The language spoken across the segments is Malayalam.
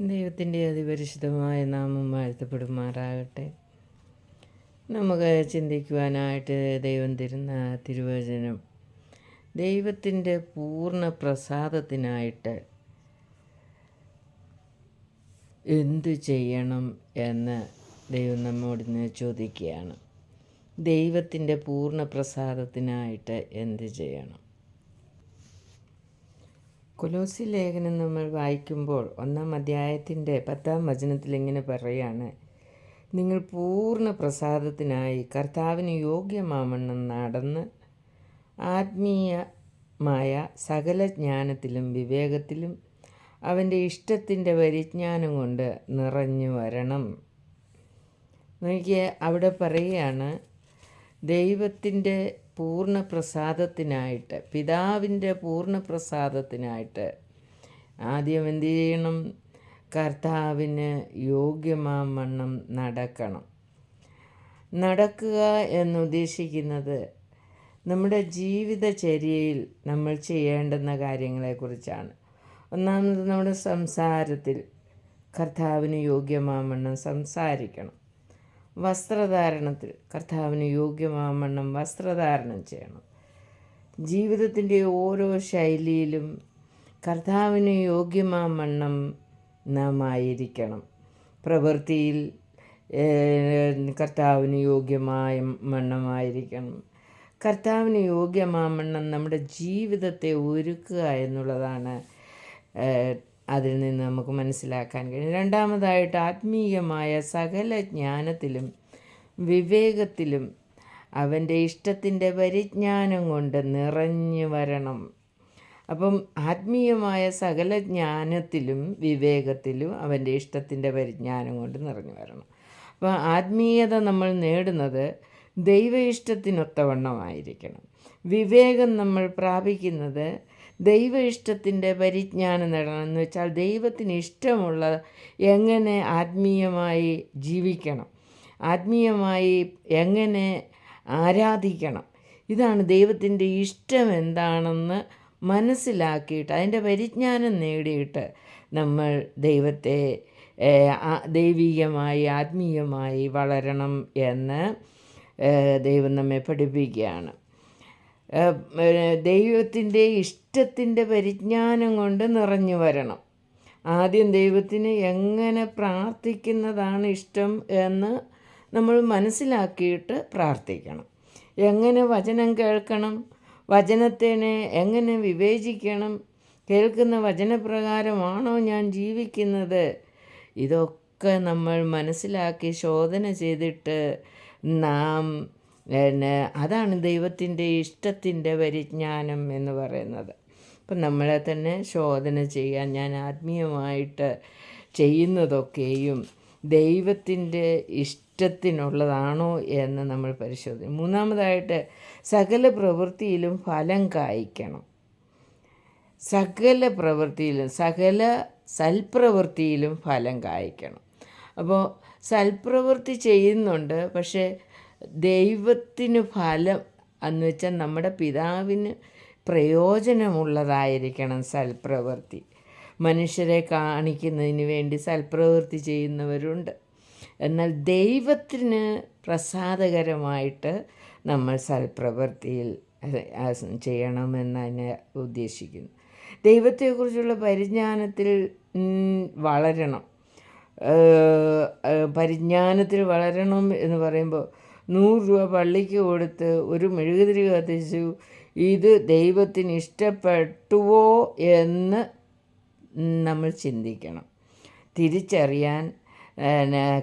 ദൈവത്തിന്റെ അതിപരിശുദ്ധമായ നാമം വാഴ്ത്തപ്പെടുമാറാകട്ടെ. നമുക്ക് ചിന്തിക്കുവാനായിട്ട് ദൈവം തരുന്ന തിരുവചനം ദൈവത്തിന്റെ പൂർണ പ്രസാദത്തിനായിട്ട് എന്തു ചെയ്യണം എന്ന് ദൈവം നമ്മോട് ചോദിക്കുകയാണ്. ദൈവത്തിന്റെ പൂർണ പ്രസാദത്തിനായിട്ട് എന്ത് ചെയ്യണം? കൊലോസി ലേഖനം നമ്മൾ വായിക്കുമ്പോൾ ഒന്നാം അധ്യായത്തിന്റെ പത്താം വചനത്തിൽ ഇങ്ങനെ പറയാണ് നിങ്ങൾ പൂർണ പ്രസാദത്തിനായി കർത്താവിന് യോഗ്യമാവണ്ണം നടന്ന് ആത്മീയമായ സകല ജ്ഞാനത്തിലും വിവേകത്തിലും അവന്റെ ഇഷ്ടത്തിന്റെ പരിജ്ഞാനം കൊണ്ട് നിറഞ്ഞു വരണം. നോക്കിയ അവിടെ പറയുകയാണ് ദൈവത്തിന്റെ പൂർണ പ്രസാദത്തിനായിട്ട് പിതാവിന്റെ പൂർണ പ്രസാദത്തിനായിട്ട് ആദ്യം എന്ത് ചെയ്യണം? കർത്താവിന് യോഗ്യമാവണ്ണം നടക്കണം. നടക്കുക എന്നുദ്ദേശിക്കുന്നത് നമ്മുടെ ജീവിതചര്യയിൽ നമ്മൾ ചെയ്യേണ്ടുന്ന കാര്യങ്ങളെക്കുറിച്ചാണ്. ഒന്നാമത് നമ്മുടെ സംസാരത്തിൽ കർത്താവിന് യോഗ്യമാവണ്ണം സംസാരിക്കണം. വസ്ത്രധാരണത്തിൽ കർത്താവിന് യോഗ്യമാവണ്ണം വസ്ത്രധാരണം ചെയ്യണം. ജീവിതത്തിന്റെ ഓരോ ശൈലിയിലും കർത്താവിന് യോഗ്യമാവണ്ണം നാം ആയിരിക്കണം പ്രവൃത്തിയിൽ കർത്താവിന് യോഗ്യമായ മണ്ണമായിരിക്കണം കർത്താവിന് യോഗ്യമാമണ്ണം നമ്മുടെ ജീവിതത്തെ ഒരുക്കുക എന്നുള്ളതാണ് അതിൽ നിന്ന് നമുക്ക് മനസ്സിലാക്കാൻ കഴിയും. രണ്ടാമതായിട്ട് ആത്മീയമായ സകല ജ്ഞാനത്തിലും വിവേകത്തിലും അവന്റെ ഇഷ്ടത്തിന്റെ പരിജ്ഞാനം കൊണ്ട് നിറഞ്ഞു വരണം. അപ്പം ആത്മീയമായ സകല ജ്ഞാനത്തിലും വിവേകത്തിലും അവന്റെ ഇഷ്ടത്തിന്റെ പരിജ്ഞാനം കൊണ്ട് നിറഞ്ഞു വരണം. അപ്പോൾ ആത്മീയത നമ്മൾ നേടുന്നത് ദൈവ ഇഷ്ടത്തിനൊത്തവണ്ണമായിരിക്കണം. വിവേകം നമ്മൾ പ്രാപിക്കുന്നത് ദൈവ ഇഷ്ടത്തിന്റെ പരിജ്ഞാനം നേടണം. എന്ന് വെച്ചാൽ ദൈവത്തിന് ഇഷ്ടമുള്ള എങ്ങനെ ആത്മീയമായി ജീവിക്കണം ആത്മീയമായി എങ്ങനെ ആരാധിക്കണം ഇതാണ് ദൈവത്തിന്റെ ഇഷ്ടം എന്താണെന്ന് മനസ്സിലാക്കിയിട്ട് അതിന്റെ പരിജ്ഞാനം നേടിയിട്ട് നമ്മൾ ദൈവത്തെ ദൈവികമായി ആത്മീയമായി വളരണം എന്ന് ദൈവം നമ്മെ പഠിപ്പിക്കുകയാണ്. ദൈവത്തിന്റെ ഇഷ്ടത്തിന്റെ പരിജ്ഞാനം കൊണ്ട് നിറഞ്ഞു വരണം. ആദ്യം ദൈവത്തിന് എങ്ങനെ പ്രാർത്ഥിക്കുന്നതാണ് ഇഷ്ടം എന്ന് നമ്മൾ മനസ്സിലാക്കിയിട്ട് പ്രാർത്ഥിക്കണം. എങ്ങനെ വചനം കേൾക്കണം? വചനത്തിനെ എങ്ങനെ വിവേചിക്കണം? കേൾക്കുന്ന വചനപ്രകാരമാണോ ഞാൻ ജീവിക്കുന്നത്? ഇതൊക്കെ നമ്മൾ മനസ്സിലാക്കി ശോധന ചെയ്തിട്ട് നാം പിന്നെ അതാണ് ദൈവത്തിന്റെ ഇഷ്ടത്തിന്റെ പരിജ്ഞാനം എന്ന് പറയുന്നത്. അപ്പം നമ്മളെ തന്നെ ശോധന ചെയ്യാൻ ഞാൻ ആത്മീയമായിട്ട് ചെയ്യുന്നതൊക്കെയും ദൈവത്തിന്റെ ഇഷ്ടത്തിനുള്ളതാണോ എന്ന് നമ്മൾ പരിശോധിക്കും മൂന്നാമതായിട്ട് സകല പ്രവൃത്തിയിലും ഫലം കായ്ക്കണം. സകല പ്രവൃത്തിയിലും സകല സൽപ്രവൃത്തിയിലും ഫലം കായ്ക്കണം. അപ്പോൾ സൽപ്രവൃത്തി ചെയ്യുന്നുണ്ട് പക്ഷേ ദൈവത്തിന് ഫലം എന്ന് വെച്ചാൽ നമ്മുടെ പിതാവിന് പ്രയോജനമുള്ളതായിരിക്കണം സൽപ്രവൃത്തി. മനുഷ്യരെ കാണിക്കുന്നതിന് വേണ്ടി സൽപ്രവൃത്തി ചെയ്യുന്നവരുണ്ട്. എന്നാൽ ദൈവത്തിന് പ്രസാദകരമായിട്ട് നമ്മൾ സൽപ്രവൃത്തിയിൽ ചെയ്യണമെന്നതിനെ ഉദ്ദേശിക്കുന്നു. ദൈവത്തെക്കുറിച്ചുള്ള പരിജ്ഞാനത്തിൽ വളരണം. പരിജ്ഞാനത്തിൽ വളരണം എന്ന് പറയുമ്പോൾ നൂറ് രൂപ പള്ളിക്ക് കൊടുത്ത് ഒരു മെഴുകുതിരി കത്തിച്ചു. ഇത് ദൈവത്തിന് ഇഷ്ടപ്പെട്ടുവോ എന്ന് നമ്മൾ ചിന്തിക്കണം. തിരിച്ചറിയാൻ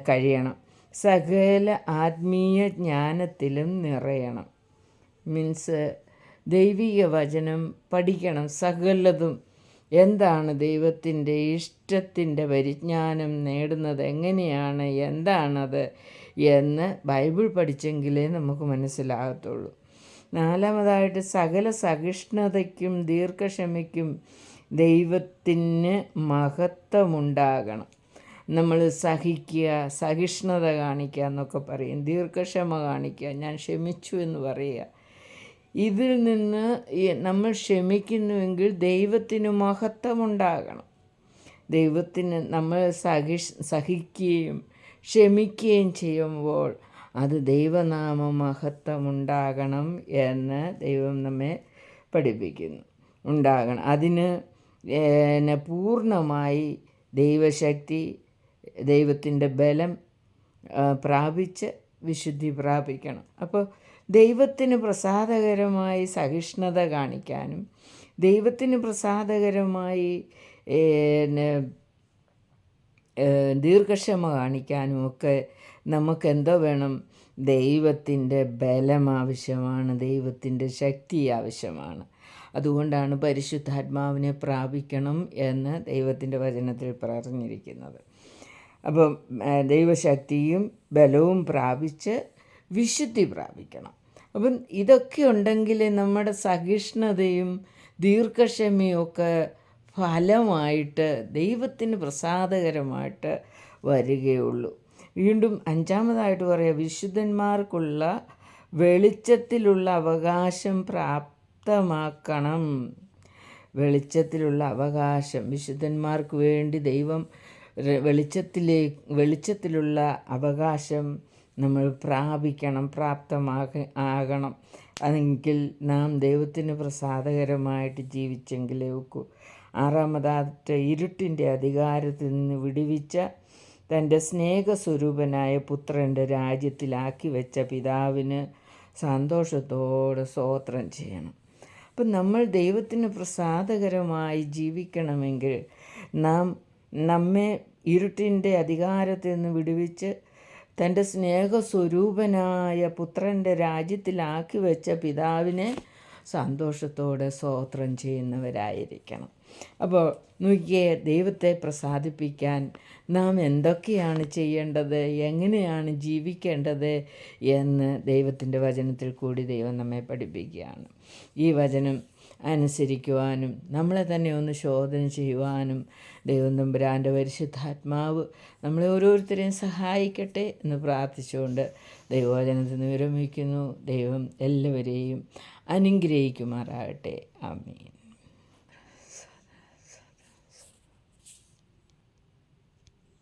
കഴിയണം. സകല ആത്മീയ ജ്ഞാനത്തിലും നിറയണം. മീൻസ് ദൈവിക വചനം പഠിക്കണം സകലതും. എന്താണ് ദൈവത്തിന്റെ ഇഷ്ടത്തിന്റെ പരിജ്ഞാനം നേടുന്നത്? എങ്ങനെയാണ്? എന്താണത്? എന്ന് ബൈബിൾ പഠിച്ചെങ്കിലേ നമുക്ക് മനസ്സിലാകത്തുള്ളൂ. നാലാമതായിട്ട് സകല സഹിഷ്ണുതയ്ക്കും ദീർഘക്ഷമയ്ക്കും ദൈവത്തിന് മഹത്വമുണ്ടാകണം. നമ്മൾ സഹിക്കുക സഹിഷ്ണുത കാണിക്കുക എന്നൊക്കെ പറയും. ദീർഘക്ഷമ കാണിക്കുക ഞാൻ ക്ഷമിച്ചു എന്ന് പറയുക. ഇതിൽ നിന്ന് നമ്മൾ ക്ഷമിക്കുന്നുവെങ്കിൽ ദൈവത്തിന് മഹത്വമുണ്ടാകണം. ദൈവത്തിന് നമ്മൾ സഹിഷ് സഹിക്കുകയും ക്ഷമിക്കുകയും ചെയ്യുമ്പോൾ അത് ദൈവനാമ മഹത്വമുണ്ടാകണം എന്ന് ദൈവം നമ്മെ പഠിപ്പിക്കുന്നു. ഉണ്ടാകണം. അതിന് എന്നെ പൂർണമായി ദൈവശക്തി ദൈവത്തിന്റെ ബലം പ്രാപിച്ച് വിശുദ്ധി പ്രാപിക്കണം. അപ്പോൾ ദൈവത്തിന് പ്രസാദകരമായി സഹിഷ്ണുത കാണിക്കാനും ദൈവത്തിന് പ്രസാദകരമായി ദീർഘക്ഷമ കാണിക്കാനും ഒക്കെ നമുക്ക് എന്തോ വേണം. ദൈവത്തിന്റെ ബലം ആവശ്യമാണ് ദൈവത്തിന്റെ ശക്തി ആവശ്യമാണ്. അതുകൊണ്ടാണ് പരിശുദ്ധാത്മാവിനെ പ്രാപിക്കണം എന്ന് ദൈവത്തിന്റെ വചനത്തിൽ പറഞ്ഞിരിക്കുന്നത്. അപ്പം ദൈവശക്തിയും ബലവും പ്രാപിച്ച് വിശുദ്ധി പ്രാപിക്കണം. അപ്പം ഇതൊക്കെ ഉണ്ടെങ്കിൽ നമ്മുടെ സഹിഷ്ണുതയും ദീർഘക്ഷമയും ഒക്കെ ഫലമായിട്ട് ദൈവത്തിന് പ്രസാദകരമായിട്ട് വരികയുള്ളൂ. വീണ്ടും അഞ്ചാമതായിട്ട് പറയാം വിശുദ്ധന്മാർക്കുള്ള വെളിച്ചത്തിലുള്ള അവകാശം പ്രാപ്തമാക്കണം. വെളിച്ചത്തിലുള്ള അവകാശം. വിശുദ്ധന്മാർക്ക് വേണ്ടി ദൈവം വെളിച്ചത്തിലെ വെളിച്ചത്തിലേ വെളിച്ചത്തിലുള്ള അവകാശം നമ്മൾ പ്രാപിക്കണം പ്രാപ്തമാക ആകണം. അതെങ്കിൽ നാം ദൈവത്തിന് പ്രസാദകരമായിട്ട് ജീവിച്ചെങ്കിലേ ഒക്കൂ. ആറാമതായിട്ട് ഇരുട്ടിന്റെ അധികാരത്തിൽ നിന്ന് വിടുവിച്ച തന്റെ സ്നേഹസ്വരൂപനായ പുത്രന്റെ രാജ്യത്തിലാക്കി വെച്ച പിതാവിന് സന്തോഷത്തോടെ സ്തോത്രം ചെയ്യണം. അപ്പം നമ്മൾ ദൈവത്തിന് പ്രസാദകരമായി ജീവിക്കണമെങ്കിൽ നാം നമ്മെ ഇരുട്ടിന്റെ അധികാരത്തിൽ നിന്ന് വിടുവിച്ച് തന്റെ സ്നേഹസ്വരൂപനായ പുത്രന്റെ രാജ്യത്തിലാക്കി വെച്ച പിതാവിനെ സന്തോഷത്തോടെ സ്തോത്രം ചെയ്യുന്നവരായിരിക്കണം. അപ്പോൾ നോക്കിയേ ദൈവത്തെ പ്രസാദിപ്പിക്കാൻ നാം എന്തൊക്കെയാണ് ചെയ്യേണ്ടത്? എങ്ങനെയാണ് ജീവിക്കേണ്ടത്? എന്ന് ദൈവത്തിന്റെ വചനത്തിൽ കൂടി ദൈവം നമ്മെ പഠിപ്പിക്കുകയാണ്. ഈ വചനം അനുസരിക്കുവാനും നമ്മളെ തന്നെ ഒന്ന് ശോധന ചെയ്യുവാനും ദൈവം തമ്പുരാന്റെ പരിശുദ്ധാത്മാവ് നമ്മളെ ഓരോരുത്തരെയും സഹായിക്കട്ടെ എന്ന് പ്രാർത്ഥിച്ചുകൊണ്ട് ദൈവവചനത്തിൽ നിന്ന് വിരമിക്കുന്നു. ദൈവം എല്ലാവരെയും അനുഗ്രഹിക്കുമാറാകട്ടെ. ആമീൻ.